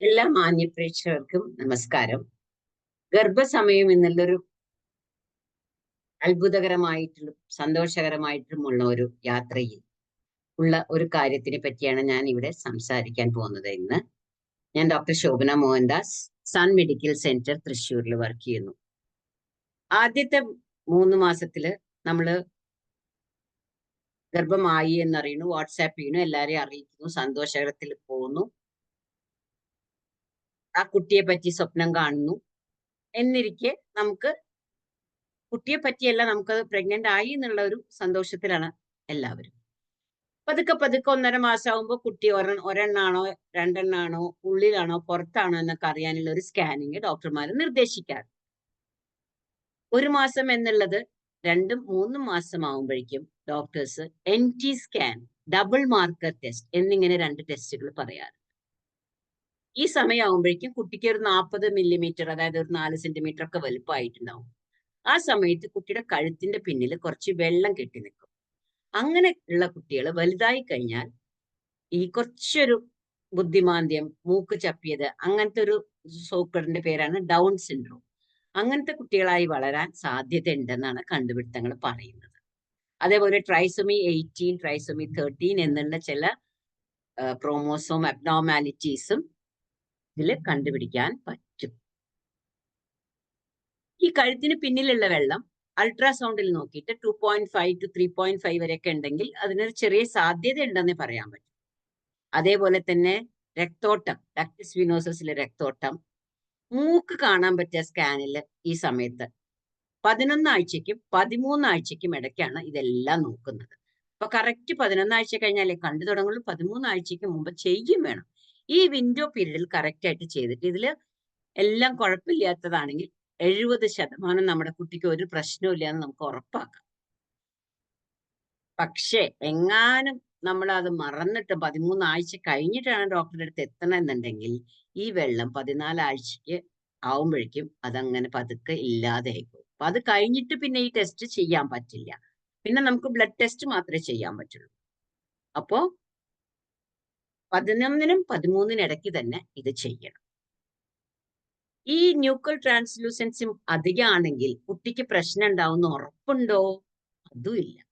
എല്ലാ മാന്യപ്രേക്ഷകർക്കും നമസ്കാരം. ഗർഭസമയം എന്നുള്ളൊരു അത്ഭുതകരമായിട്ടുള്ള സന്തോഷകരമായിട്ടുമുള്ള ഒരു യാത്രയിൽ ഉള്ള ഒരു കാര്യത്തിനെ പറ്റിയാണ് ഞാൻ ഇവിടെ സംസാരിക്കാൻ പോകുന്നത് ഇന്ന്. ഞാൻ doctor Shobhana Mohandas sun medical centre തൃശ്ശൂരിൽ വർക്ക് ചെയ്യുന്നു. ആദ്യത്തെ മൂന്ന് മാസത്തിൽ നമ്മൾ ഗർഭമായി എന്നറിയുന്നു വാട്സാപ്പ് ചെയ്യുന്നു എല്ലാരെയും അറിയിക്കുന്നു സന്തോഷകരത്തിൽ പോകുന്നു. ആ കുട്ടിയെ പറ്റി സ്വപ്നം കാണുന്നു. എന്നിരിക്കെ നമുക്ക് കുട്ടിയെ പറ്റിയല്ല നമുക്ക് പ്രഗ്നന്റ് ആയി എന്നുള്ള ഒരു സന്തോഷത്തിലാണ് എല്ലാവരും. പതുക്കെ പതുക്കെ ഒന്നര മാസമാകുമ്പോൾ കുട്ടി ഒരെ ഒരെണ്ണാണോ രണ്ടെണ്ണാണോ ഉള്ളിലാണോ പുറത്താണോ എന്നൊക്കെ അറിയാനുള്ള ഒരു സ്കാനിങ് ഡോക്ടർമാർ നിർദ്ദേശിക്കാറ്. ഒരു മാസം എന്നുള്ളത് രണ്ടും മൂന്നും മാസം ആകുമ്പോഴേക്കും doctors N T scan double marker test എന്നിങ്ങനെ രണ്ട് ടെസ്റ്റുകൾ പറയാറ്. ഈ സമയമാകുമ്പോഴേക്കും കുട്ടിക്ക് ഒരു നാൽപ്പത് മില്ലിമീറ്റർ അതായത് ഒരു നാല് സെന്റിമീറ്റർ ഒക്കെ വലുപ്പമായിട്ടുണ്ടാവും. ആ സമയത്ത് കുട്ടിയുടെ കഴുത്തിന്റെ പിന്നിൽ കുറച്ച് വെള്ളം കെട്ടി നിൽക്കും. അങ്ങനെ ഉള്ള കുട്ടികൾ വലുതായി കഴിഞ്ഞാൽ ഈ കുറച്ചൊരു ബുദ്ധിമാന്ദ്യം മൂക്ക് ചപ്പിയത് അങ്ങനത്തെ ഒരു സോക്കറിന്റെ പേരാണ് ഡൗൺ സിൻഡ്രോം. അങ്ങനത്തെ കുട്ടികളായി വളരാൻ സാധ്യത ഉണ്ടെന്നാണ് കണ്ടുപിടുത്തങ്ങൾ പറയുന്നത്. അതേപോലെ ട്രൈസോമി എയ്റ്റീൻ ട്രൈസോമി തേർട്ടീൻ എന്നുള്ള ചില ക്രോമോസോം അബ്നോമാലിറ്റീസും ഇതിൽ കണ്ടുപിടിക്കാൻ പറ്റും. ഈ കഴുത്തിന് പിന്നിലുള്ള വെള്ളം അൾട്രാസൗണ്ടിൽ നോക്കിയിട്ട് two point five two three point five വരെയൊക്കെ ഉണ്ടെങ്കിൽ അതിനൊരു ചെറിയ സാധ്യത ഉണ്ടെന്ന് പറയാൻ പറ്റും. അതേപോലെ തന്നെ രക്തോട്ടം ഡക്ടിസ് വിനോസസിലെ രക്തോട്ടം മൂക്ക് കാണാൻ പറ്റിയ സ്കാനിൽ ഈ സമയത്ത് പതിനൊന്നാഴ്ചയ്ക്കും പതിമൂന്നാഴ്ചയ്ക്കും ഇടയ്ക്കാണ് ഇതെല്ലാം നോക്കുന്നത്. അപ്പൊ കറക്റ്റ് പതിനൊന്നാഴ്ച കഴിഞ്ഞാലേ കണ്ടു തുടങ്ങുള്ളൂ. പതിമൂന്നാഴ്ചയ്ക്ക് മുമ്പ് ചെയ്യും വേണം. ഈ വിൻഡോ പീരീഡിൽ കറക്റ്റ് ആയിട്ട് ചെയ്തിട്ട് ഇതിൽ എല്ലാം കുഴപ്പമില്ലാത്തതാണെങ്കിൽ എഴുപത് ശതമാനം നമ്മുടെ കുട്ടിക്ക് ഒരു പ്രശ്നവും എന്ന് നമുക്ക് ഉറപ്പാക്കാം. പക്ഷേ എങ്ങാനും നമ്മൾ അത് മറന്നിട്ട് പതിമൂന്നാഴ്ച കഴിഞ്ഞിട്ടാണ് ഡോക്ടറുടെ അടുത്ത് എത്തണമെന്നുണ്ടെങ്കിൽ ഈ വെള്ളം പതിനാലാഴ്ചക്ക് ആവുമ്പോഴേക്കും അതങ്ങനെ പതുക്കെ ഇല്ലാതെ ആയിപ്പോകും. അപ്പൊ അത് കഴിഞ്ഞിട്ട് പിന്നെ ഈ ടെസ്റ്റ് ചെയ്യാൻ പറ്റില്ല. പിന്നെ നമുക്ക് ബ്ലഡ് ടെസ്റ്റ് മാത്രമേ ചെയ്യാൻ പറ്റുള്ളൂ. അപ്പോ പതിനൊന്നിനും പതിമൂന്നിനും ഇടയ്ക്ക് തന്നെ ഇത് ചെയ്യണം. ഈ ന്യൂക്ലിയർ ട്രാൻസ്ലൂസൻസും അധികമാണെങ്കിൽ കുട്ടിക്ക് പ്രശ്നം ഉണ്ടാവുന്ന ഉറപ്പുണ്ടോ? അതുമില്ല.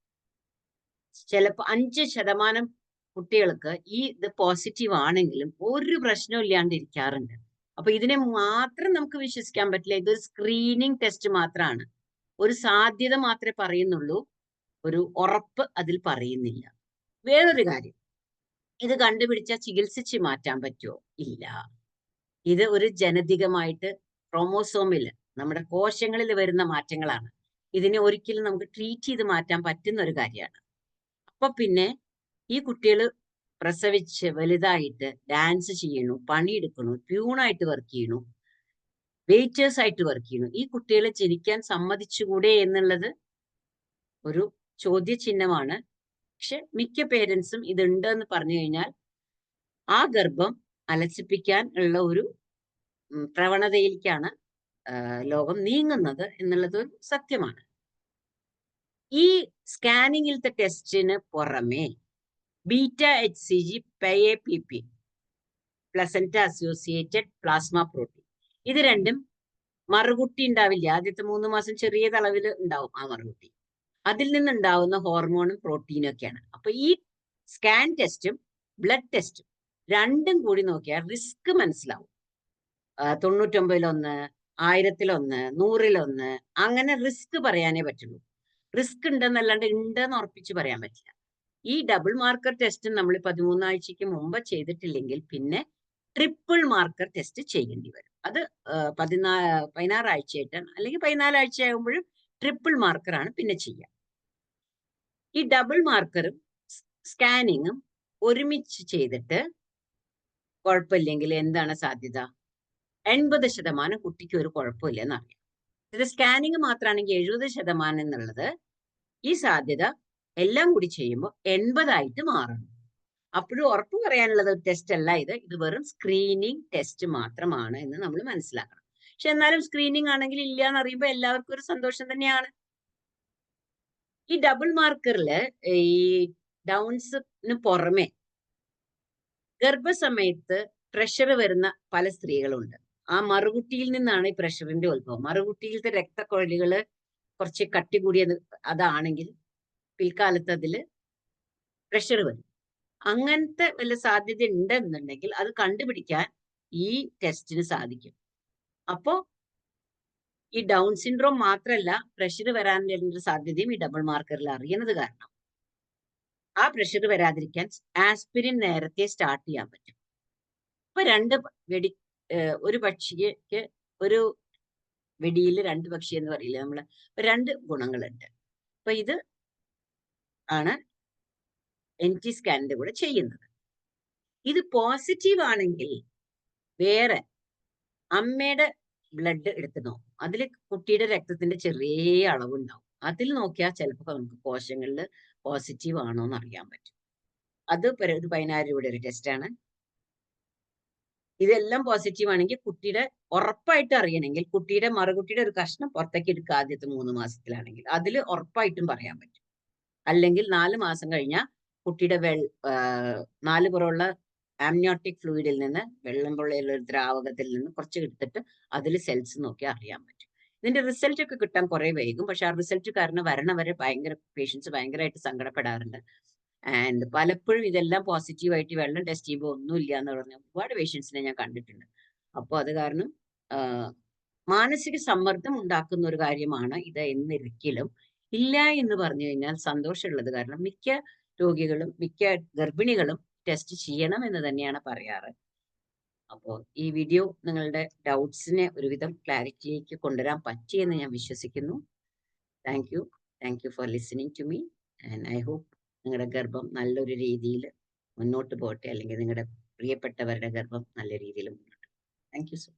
ചിലപ്പോ അഞ്ച് ശതമാനം കുട്ടികൾക്ക് ഈ ഇത് പോസിറ്റീവ് ആണെങ്കിലും ഒരു പ്രശ്നവും ഇല്ലാണ്ടിരിക്കാറുണ്ട്. അപ്പൊ ഇതിനെ മാത്രം നമുക്ക് വിശ്വസിക്കാൻ പറ്റില്ല. ഇതൊരു സ്ക്രീനിങ് ടെസ്റ്റ് മാത്രമാണ് ഒരു സാധ്യത മാത്രമേ പറയുന്നുള്ളൂ. ഒരു ഉറപ്പ് അതിൽ പറയുന്നില്ല. വേറൊരു കാര്യം. ഇത് കണ്ടുപിടിച്ച ചികിത്സിച്ച് മാറ്റാൻ പറ്റുമോ ഇല്ല. ഇത് ഒരു ജനതികമായിട്ട് ക്രോമോസോമിൽ നമ്മുടെ കോശങ്ങളിൽ വരുന്ന മാറ്റങ്ങളാണ്. ഇതിനെ ഒരിക്കലും നമുക്ക് ട്രീറ്റ് ചെയ്ത് മാറ്റാൻ പറ്റുന്ന ഒരു കാര്യമാണ്. അപ്പൊ പിന്നെ ഈ കുട്ടികൾ പ്രസവിച്ച് വലുതായിട്ട് ഡാൻസ് ചെയ്യണു പണിയെടുക്കണു പ്യൂണായിട്ട് വർക്ക് ചെയ്യണു വെയിറ്റേഴ്സ് ആയിട്ട് വർക്ക് ചെയ്യണു ഈ കുട്ടികളെ ജനിക്കാൻ സമ്മതിച്ചുകൂടെ എന്നുള്ളത് ഒരു ചോദ്യചിഹ്നമാണ്. പക്ഷെ മിക്ക പേരൻസും ഇതുണ്ട് എന്ന് പറഞ്ഞു കഴിഞ്ഞാൽ ആ ഗർഭം അലസിപ്പിക്കാൻ ഉള്ള ഒരു പ്രവണതയിലേക്കാണ് ലോകം നീങ്ങുന്നത് എന്നുള്ളത് ഒരു സത്യമാണ്. ഈ സ്കാനിങ്ങിലത്തെ ടെസ്റ്റിന് പുറമെ beta H C G പെയെ P P placenta associated plasma protein. ഇത് രണ്ടും മറുകുട്ടി ഉണ്ടാവില്ല? ആദ്യത്തെ മൂന്ന് മാസം ചെറിയ തളവിൽ ഉണ്ടാവും ആ മറുകുട്ടി. അതിൽ നിന്നുണ്ടാവുന്ന ഹോർമോണും പ്രോട്ടീനും ഒക്കെയാണ്. അപ്പൊ ഈ സ്കാൻ ടെസ്റ്റും ബ്ലഡ് ടെസ്റ്റും രണ്ടും കൂടി നോക്കിയാൽ റിസ്ക് മനസ്സിലാവും. തൊണ്ണൂറ്റൊമ്പതിലൊന്ന് ആയിരത്തിലൊന്ന് നൂറിലൊന്ന് അങ്ങനെ റിസ്ക് പറയാനേ പറ്റുള്ളൂ. റിസ്ക് ഉണ്ടെന്നല്ലാണ്ട് ഉണ്ടെന്ന് ഉറപ്പിച്ച് പറയാൻ പറ്റില്ല. ഈ ഡബിൾ മാർക്കർ ടെസ്റ്റ് നമ്മൾ പതിമൂന്നാഴ്ചക്ക് മുമ്പ് ചെയ്തിട്ടില്ലെങ്കിൽ പിന്നെ ട്രിപ്പിൾ മാർക്കർ ടെസ്റ്റ് ചെയ്യേണ്ടി വരും. അത് പതിനാ പതിനാറാഴ്ചയായിട്ടാണ്. അല്ലെങ്കിൽ പതിനാലാഴ്ച ആകുമ്പോഴും ട്രിപ്പിൾ മാർക്കറാണ് പിന്നെ ചെയ്യുക ഈ ഡബിൾ മാർക്കറും സ്കാനിങ്ങും ഒരുമിച്ച് ചെയ്തിട്ട് കുഴപ്പമില്ലെങ്കിൽ എന്താണ് സാധ്യത? എൺപത് ശതമാനം കുട്ടിക്ക് ഒരു കുഴപ്പമില്ല എന്നറിയാം. ഇത് സ്കാനിങ് മാത്രമാണെങ്കിൽ എഴുപത് ശതമാനം എന്നുള്ളത് ഈ സാധ്യത എല്ലാം കൂടി ചെയ്യുമ്പോൾ എൺപതായിട്ട് മാറണം. അപ്പോഴും ഉറപ്പ് പറയാനുള്ളത് ടെസ്റ്റ് അല്ല ഇത്. ഇത് വെറും സ്ക്രീനിങ് ടെസ്റ്റ് മാത്രമാണ് എന്ന് നമ്മൾ മനസ്സിലാക്കണം. പക്ഷെ എന്നാലും സ്ക്രീനിങ് ആണെങ്കിൽ ഇല്ല എന്ന് അറിയുമ്പോൾ എല്ലാവർക്കും ഒരു സന്തോഷം തന്നെയാണ്. ഈ ഡബിൾ മാർക്കറിൽ ഈ ഡൗൺസിന് പുറമെ ഗർഭസമയത്ത് പ്രഷർ വരുന്ന പല സ്ത്രീകളുണ്ട്. ആ മറുകുട്ടിയിൽ നിന്നാണ് ഈ പ്രഷറിന്റെ ഉത്ഭവം. മറുകുട്ടിയിലത്തെ രക്തക്കൊഴലുകൾ കുറച്ച് കട്ടി കൂടിയത് അതാണെങ്കിൽ പിൽക്കാലത്ത് അതിൽ പ്രഷർ വരും. അങ്ങനത്തെ വല്ല സാധ്യത ഉണ്ടെന്നുണ്ടെങ്കിൽ അത് കണ്ടുപിടിക്കാൻ ഈ ടെസ്റ്റിന് സാധിക്കും. അപ്പോ ഈ ഡൗൺ സിൻഡ്രോം മാത്രമല്ല പ്രഷർ വരാനുള്ള സാധ്യതയും ഈ ഡബിൾ മാർക്കറിൽ അറിയുന്നത് കാരണം. ആ പ്രഷർ വരാതിരിക്കാൻ ആസ്പിരിൻ നേരത്തെ സ്റ്റാർട്ട് ചെയ്യാൻ പറ്റും. ഇപ്പൊ രണ്ട് വെടി ഒരു പക്ഷിക്ക് ഒരു വെടിയിൽ രണ്ട് പക്ഷി എന്ന് പറയില്ല നമ്മൾ? രണ്ട് ഗുണങ്ങളുണ്ട്. അപ്പൊ ഇത് ആണ് എൻ ടി സ്കാനിന്റെ കൂടെ ചെയ്യുന്നത്. ഇത് പോസിറ്റീവ് ആണെങ്കിൽ വേറെ അമ്മയുടെ ബ്ലഡ് എടുത്ത് അതിൽ കുട്ടിയുടെ രക്തത്തിന്റെ ചെറിയ അളവുണ്ടാവും. അതിൽ നോക്കിയാൽ ചിലപ്പോൾ നമുക്ക് കോശങ്ങളിൽ പോസിറ്റീവ് ആണോ എന്ന് അറിയാൻ പറ്റും. അത് ഒരു പതിനായിരം രൂപയുടെ ഒരു ടെസ്റ്റാണ് ഇതെല്ലാം പോസിറ്റീവ് ആണെങ്കിൽ കുട്ടിയുടെ ഉറപ്പായിട്ട് അറിയണമെങ്കിൽ കുട്ടിയുടെ മറുകുട്ടിയുടെ ഒരു കഷ്ണം പുറത്തേക്ക് എടുക്കുക ആദ്യത്തെ മൂന്ന് മാസത്തിലാണെങ്കിൽ. അതിൽ ഉറപ്പായിട്ടും പറയാൻ പറ്റും. അല്ലെങ്കിൽ നാല് മാസം കഴിഞ്ഞാൽ കുട്ടിയുടെ വെൾ നാല് പുറമുള്ള ആംനിയോട്ടിക് ഫ്ലൂയിഡിൽ നിന്ന് വെള്ളം പൊള്ളിയുള്ള ഒരു ദ്രാവകത്തിൽ നിന്ന് കുറച്ച് എടുത്തിട്ട് അതിൽ സെൽസ് നോക്കി അറിയാൻ പറ്റും. ഇതിന്റെ റിസൾട്ട് ഒക്കെ കിട്ടാൻ കുറെ വൈകും. പക്ഷെ ആ റിസൾട്ട് കാരണം വരണവരെ ഭയങ്കര പേഷ്യൻസ് ഭയങ്കരമായിട്ട് സങ്കടപ്പെടാറുണ്ട്. ആൻഡ് പലപ്പോഴും ഇതെല്ലാം പോസിറ്റീവായിട്ട് വെള്ളം ടെസ്റ്റ് ചെയ്യുമ്പോൾ ഒന്നുമില്ല എന്ന് പറഞ്ഞ ഒരുപാട് പേഷ്യൻസിനെ ഞാൻ കണ്ടിട്ടുണ്ട്. അപ്പോൾ അത് കാരണം മാനസിക സമ്മർദ്ദം ഉണ്ടാക്കുന്ന ഒരു കാര്യമാണ് ഇത് എന്നിരിക്കലും. ഇല്ല എന്ന് പറഞ്ഞു കഴിഞ്ഞാൽ സന്തോഷമുള്ളത് കാരണം മിക്ക രോഗികളും മിക്ക ഗർഭിണികളും ടെസ്റ്റ് ചെയ്യണം എന്ന് തന്നെയാണ് പറയാറ്. അപ്പോൾ ഈ വീഡിയോ നിങ്ങളുടെ ഡൗട്ട്സിനെ ഒരുവിധം ക്ലാരിറ്റിയിലേക്ക് കൊണ്ടുവരാൻ പറ്റിയെന്ന് ഞാൻ വിശ്വസിക്കുന്നു. Thank you thank you for listening to me and I hope നിങ്ങളുടെ ഗർഭം നല്ലൊരു രീതിയിൽ മുന്നോട്ട് പോകട്ടെ. അല്ലെങ്കിൽ നിങ്ങളുടെ പ്രിയപ്പെട്ടവരുടെ ഗർഭം നല്ല രീതിയിൽ മുന്നോട്ട്. Thank you so